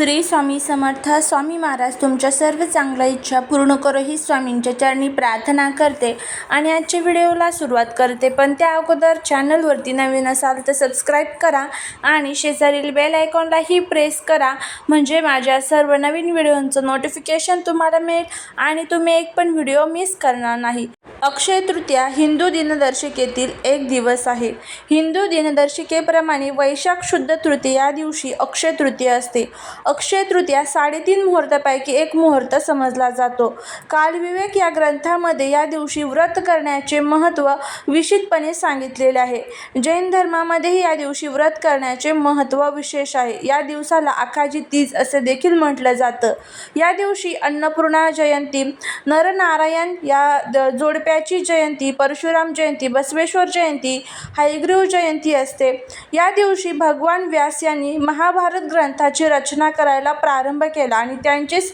श्री स्वामी समर्थ स्वामी महाराज तुमच्या सर्व चांगल्या इच्छा पूर्ण करो ही स्वामींच्या चरणी प्रार्थना करते आणि आजच्या व्हिडिओला सुरुवात करते. पण त्या अगोदर चॅनलवरती नवीन असाल तर सबस्क्राईब करा आणि शेजारील बेल आयकॉनलाही प्रेस करा. म्हणजे माझ्या सर्व नवीन व्हिडिओंचं नोटिफिकेशन तुम्हाला मिळेल आणि तुम्ही एक पण व्हिडिओ मिस करणार नाही. अक्षय तृतीया हिंदू दिनदर्शिकेतील एक दिवस आहे. हिंदू दिनदर्शिकेप्रमाणे वैशाख शुद्ध तृतीया दिवशी अक्षय तृतीया असते. अक्षय तृतीया साडेतीन मुहूर्तापैकी एक मुहूर्त समजला जातो. कालविवेक या ग्रंथामध्ये या दिवशी व्रत करण्याचे महत्त्व विशितपणे सांगितलेले आहे. जैन धर्मामध्येही या दिवशी व्रत करण्याचे महत्त्व विशेष आहे. या दिवसाला आखाजी तीज असे देखील म्हटलं जातं. या दिवशी अन्नपूर्णा जयंती नरनारायण या द जोडप्याची जयंती परशुराम जयंती बसवेश्वर जयंती हयग्रीव जयंती असते. या दिवशी भगवान व्यास यांनी महाभारत ग्रंथाची रचना करायला प्रारंभ केला आणि त्यांचेच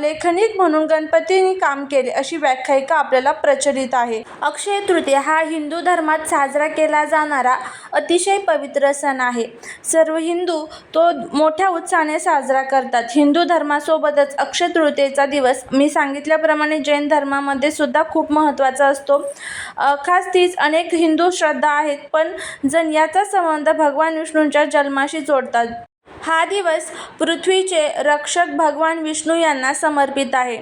लेखनिक म्हणून गणपतींनी काम केले अशी व्याख्यायिका आपल्याला प्रचलित आहे. अक्षय तृतीया हा हिंदू धर्मात साजरा केला जाणारा अतिशय पवित्र सण आहे. सर्व हिंदू तो मोठ्या उत्साहाने साजरा करतात. हिंदू धर्मासोबतच अक्षय तृतीयेचा दिवस मी सांगितल्याप्रमाणे जैन धर्मामध्ये सुद्धा खूप महत्त्वाचा असतो. खास तीच अनेक हिंदू श्रद्धा आहेत पण जण याचा संबंध भगवान विष्णूंच्या जन्माशी जोडतात. हा दिवस पृथ्वीचे रक्षक भगवान विष्णू यांना समर्पित आहे.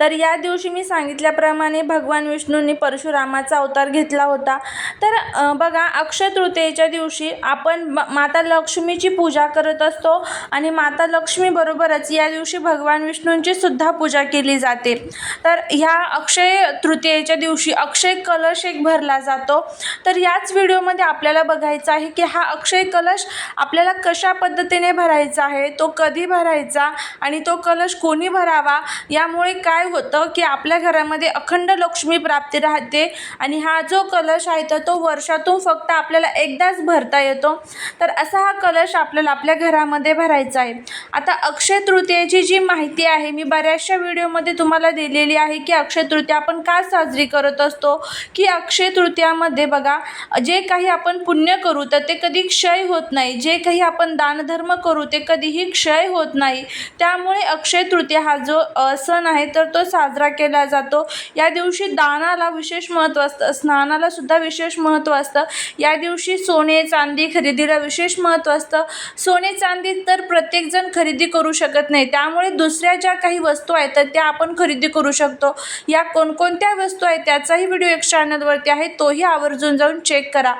तर या दिवशी मी सांगितल्याप्रमाणे भगवान विष्णूंनी परशुरामाचा अवतार घेतला होता. तर बघा अक्षय तृतीयेच्या दिवशी आपण म- माता लक्ष्मीची पूजा करत असतो आणि माता लक्ष्मीबरोबरच या दिवशी भगवान विष्णूंची सुद्धा पूजा केली जाते. तर ह्या अक्षय तृतीयेच्या दिवशी अक्षय कलश एक भरला जातो. तर याच व्हिडिओमध्ये आपल्याला बघायचं आहे की हा अक्षय कलश आपल्याला कशा पद्धतीने भरायचा आहे तो कधी भरायचा आणि तो कलश कोणी भरावा? यामुळे काय होतं की आपल्या घरामध्ये अखंड लक्ष्मी प्राप्ती राहते आणि हा जो कलश आहे तर तो वर्षातून फक्त आपल्याला एकदाच भरता येतो. तर असा हा कलश आपल्याला आपल्या घरामध्ये भरायचा आहे. आता अक्षय तृतीयेची जी माहिती आहे मी बऱ्याचशा व्हिडिओमध्ये तुम्हाला दिलेली आहे की अक्षय तृतीया आपण का साजरी करत असतो? की अक्षय तृतीयामध्ये बघा जे काही आपण पुण्य करू तर ते कधी क्षय होत नाही. जे काही आपण दानधर्म करू ते कधीही क्षय होत नाही. त्यामुळे अक्षय तृतीया हा जो सण आहे तर तो साजरा केला जातो. या दिवशी दानाला विशेष महत्त्व असतं स्नानाला सुद्धा विशेष महत्त्व असतं. या दिवशी सोने चांदी खरेदीला विशेष महत्त्व असतं. सोने चांदी तर प्रत्येकजण खरेदी करू शकत नाही. त्यामुळे दुसऱ्या ज्या काही वस्तू आहेत तर त्या आपण खरेदी करू शकतो. या कोणकोणत्या वस्तू आहेत त्याचाही व्हिडिओ एक चॅनलवरती आहे तोही आवर्जून जाऊन चेक करा.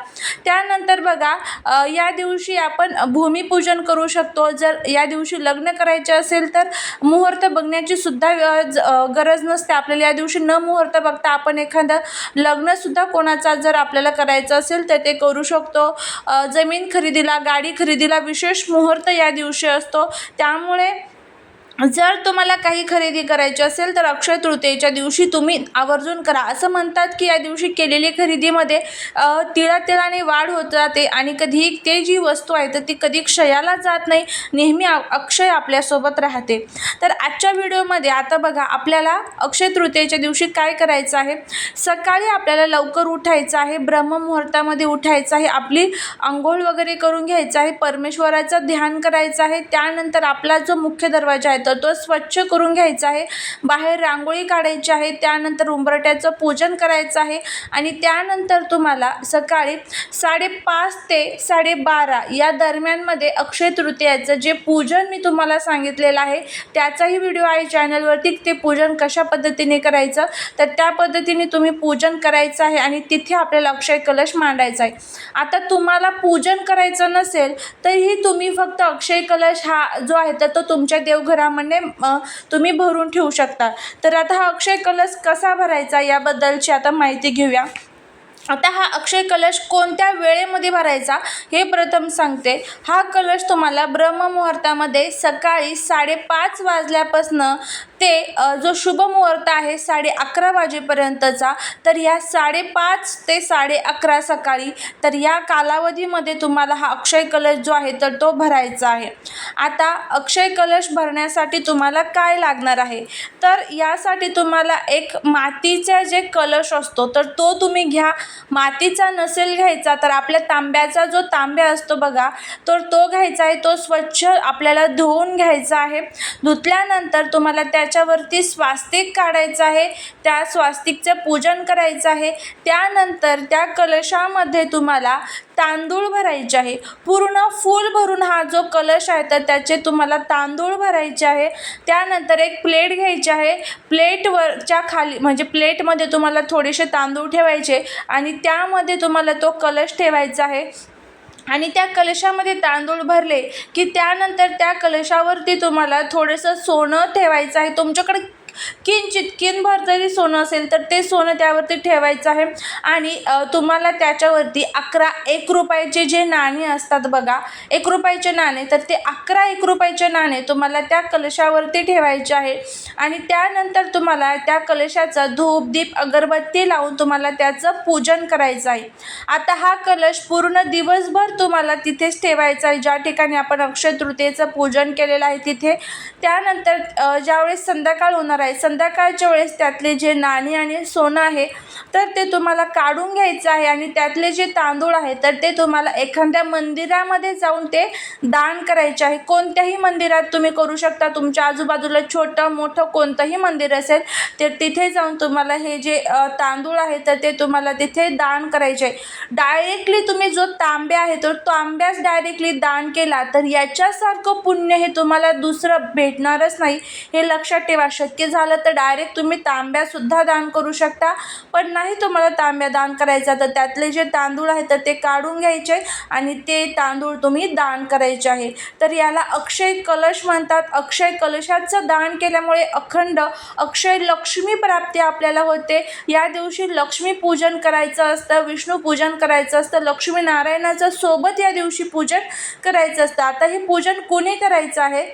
त्यानंतर बघा या दिवशी आपण भूमिपूजन करू शकतो. जर या दिवशी लग्न करायचे असेल तर मुहूर्त बघण्याची सुद्धा ज- गरज नसते. आपल्याला या दिवशी न मुहूर्त बघता आपण एखादं लग्नसुद्धा कोणाचा जर आपल्याला करायचं असेल तर ते करू शकतो. जमीन खरेदीला गाडी खरेदीला विशेष मुहूर्त या दिवशी असतो. त्यामुळे जर तुम्हाला काही खरेदी करायची असेल तर अक्षय तृतीयेच्या दिवशी तुम्ही आवर्जून करा. असं म्हणतात की या दिवशी केलेली खरेदीमध्ये अ, तिळातिळाने वाढ होत जाते आणि कधी ते जी वस्तू आहे तर ती कधी क्षयाला जात नाही. नेहमी अक्षय आपल्यासोबत राहते. तर आजच्या व्हिडिओमध्ये आता बघा आपल्याला अक्षय तृतीयेच्या दिवशी काय करायचं आहे? सकाळी आपल्याला लवकर उठायचं आहे ब्रह्ममुहूर्तामध्ये उठायचं आहे आपली आंघोळ वगैरे करून घ्यायचं आहे परमेश्वराचं ध्यान करायचं आहे त्यानंतर आपला जो मुख्य दरवाजा आहे तर तो स्वच्छ करून घ्यायचा आहे. बाहेर रांगोळी काढायची आहे. त्यानंतर उंबरट्याचं पूजन करायचं आहे. आणि त्यानंतर तुम्हाला सकाळी साडेपाच ते साडेबारा या दरम्यानमध्ये अक्षय तृतीयाचं जे पूजन मी तुम्हाला सांगितलेलं आहे त्याचाही व्हिडिओ आहे चॅनलवरती. ते पूजन कशा पद्धतीने करायचं? तर त्या पद्धतीने तुम्ही पूजन करायचं आहे आणि तिथे आपल्याला अक्षय कलश मांडायचा आहे. आता तुम्हाला पूजन करायचं नसेल तरीही तुम्ही फक्त अक्षय कलश हा जो आहे तर तो तुमच्या देवघरामध्ये म्हणजे तुम्ही भरून ठेवू शकता. तर आता हा अक्षय कलश कसा भरायचा याबद्दलची आता माहिती घेऊया. आता हा अक्षय कलश कोणत्या वेळेमध्ये भरायचा हे प्रथम सांगते. हा कलश तुम्हाला ब्रह्ममुहूर्तामध्ये सकाळी साडेपाच वाजल्यापासनं ते जो शुभ मुहूर्त आहे साडे अकरा वाजेपर्यंतचा तर या साडेपाच ते साडे अकरा सकाळी तर या कालावधीमध्ये तुम्हाला हा अक्षय कलश जो आहे तर तो भरायचा आहे. आता अक्षय कलश भरण्यासाठी तुम्हाला काय लागणार आहे? तर यासाठी तुम्हाला एक मातीचा जे कलश असतो तर तो तुम्ही घ्या. मातीचा नसेल घ्यायचा तर आपल्या तांब्याचा जो तांब्या असतो बघा तर तो घ्यायचा आहे. तो स्वच्छ आपल्याला धुवून घ्यायचा आहे. धुतल्यानंतर तुम्हाला त्या त्याच्यावरती स्वास्तिक काढायचं आहे त्या स्वास्तिकचं पूजन करायचं आहे. त्यानंतर त्या कलशामध्ये तुम्हाला तांदूळ भरायचे आहे. पूर्ण फूल भरून हा जो कलश आहे तर त्याचे तुम्हाला तांदूळ भरायचे आहे. त्यानंतर एक प्लेट घ्यायची आहे. प्लेटवरच्या खाली म्हणजे प्लेटमध्ये तुम्हाला थोडेसे तांदूळ ठेवायचे आणि त्यामध्ये तुम्हाला तो कलश ठेवायचा आहे. आणि त्या कलशामध्ये तांदूळ भरले की त्यानंतर त्या कलशावरती तुम्हाला थोडंसं सोनं ठेवायचं आहे. तुमच्याकडे किंचित किनभर जरी सोनं असेल तर ते सोनं त्यावरती ठेवायचं आहे. आणि तुम्हाला त्याच्यावरती अकरा एक रुपयाचे जे नाणे असतात बघा एक रुपयाचे नाणे तर ते अकरा एक रुपयाचे नाणे तुम्हाला त्या कलशावरती ठेवायचे आहे. आणि त्यानंतर तुम्हाला त्या कलशाचा धूप दीप अगरबत्ती लावून तुम्हाला त्याचं पूजन करायचं आहे. आता हा कलश पूर्ण दिवसभर तुम्हाला तिथेच ठेवायचा आहे. ज्या ठिकाणी आपण अक्षय तृतीयेचं पूजन केलेलं आहे तिथे. त्यानंतर ज्यावेळेस संध्याकाळ होणार आहे संध्याकाळच्या वेळेस त्यातले जे नाणी आणि सोनं आहे तर ते तुम्हाला काढून घ्यायचं आहे आणि त्यातले जे तांदूळ आहे तर ते तुम्हाला एखाद्या मंदिरामध्ये जाऊन ते दान करायचे आहे. कोणत्याही मंदिरात तुम्ही करू शकता. तुमच्या आजूबाजूला छोटं मोठं कोणतंही मंदिर असेल तर तिथे जाऊन तुम्हाला हे जे तांदूळ आहे तर ते तुम्हाला तिथे दान करायचे आहे. डायरेक्टली तुम्ही जो तांब्या आहे तो तांब्याच डायरेक्टली दान केला तर याच्यासारखं पुण्य हे तुम्हाला दुसरं भेटणारच नाही हे लक्षात ठेवा. शक्य झालं तर डायरेक्ट तुम्ही तांब्यासुद्धा दान करू शकता. पण नाही तुम्हाला तांब्या दान करायचा तर त्यातले जे तांदूळ आहे तर ते काढून घ्यायचे आणि ते तांदूळ तुम्ही दान करायचे आहे. तर याला अक्षय कलश म्हणतात. अक्षय कलशाचं दान केल्यामुळे अखंड अक्षय लक्ष्मी प्राप्ती आपल्याला होते. या दिवशी लक्ष्मी पूजन करायचं असतं विष्णू पूजन करायचं असतं लक्ष्मी नारायणाचं सोबत या दिवशी पूजन करायचं असतं. आता हे पूजन कोणी करायचं आहे?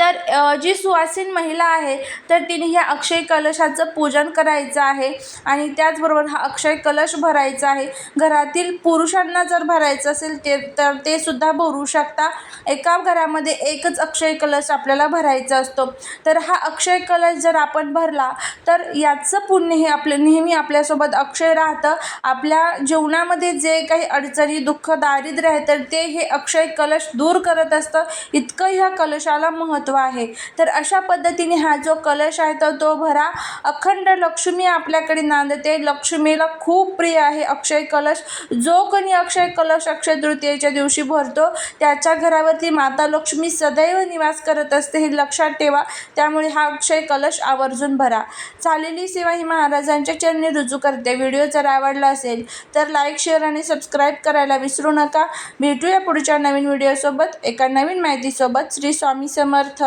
तर जी सुवासीन महिला आहे तर तिने ह्या अक्षय कलशाचं पूजन करायचं आहे आणि त्याचबरोबर हा अक्षय कलश भरायचा आहे. घरातील पुरुषांना जर भरायचं असेल ते तर ते सुद्धा भरू शकता. एका घरामध्ये एकच अक्षय कलश आपल्याला भरायचा असतो. तर हा अक्षय कलश जर आपण भरला तर याचं पुण्य हे आपलं नेहमी आपल्यासोबत अक्षय राहतं. आपल्या जीवनामध्ये जे काही अडचणी दुःख दारिद्र्य आहे तर ते हे अक्षय कलश दूर करत असतं. इतकं ह्या कलशाला महत्त्व आहे. आहे. तर अशा पद्धतीने हा जो कलश आहे तर तो भरा. अखंड लक्ष्मी आपल्याकडे नांदते. लक्ष्मीला खूप प्रिय आहे अक्षय कलश. जो कोणी अक्षय कलश अक्षय तृतीयेच्या दिवशी भरतो त्याच्या घरावरती माता लक्ष्मी सदैव निवास करत असते हे लक्षात ठेवा. त्यामुळे हा अक्षय कलश आवर्जून भरा. चालेली सेवा ही महाराजांच्या चरणी रुजू करते. व्हिडिओ जर आवडला असेल तर लाईक शेअर आणि सबस्क्राईब करायला विसरू नका. भेटूया पुढच्या नवीन व्हिडिओसोबत. एका नवीन माहितीसोबत. श्री स्वामी समर्थ.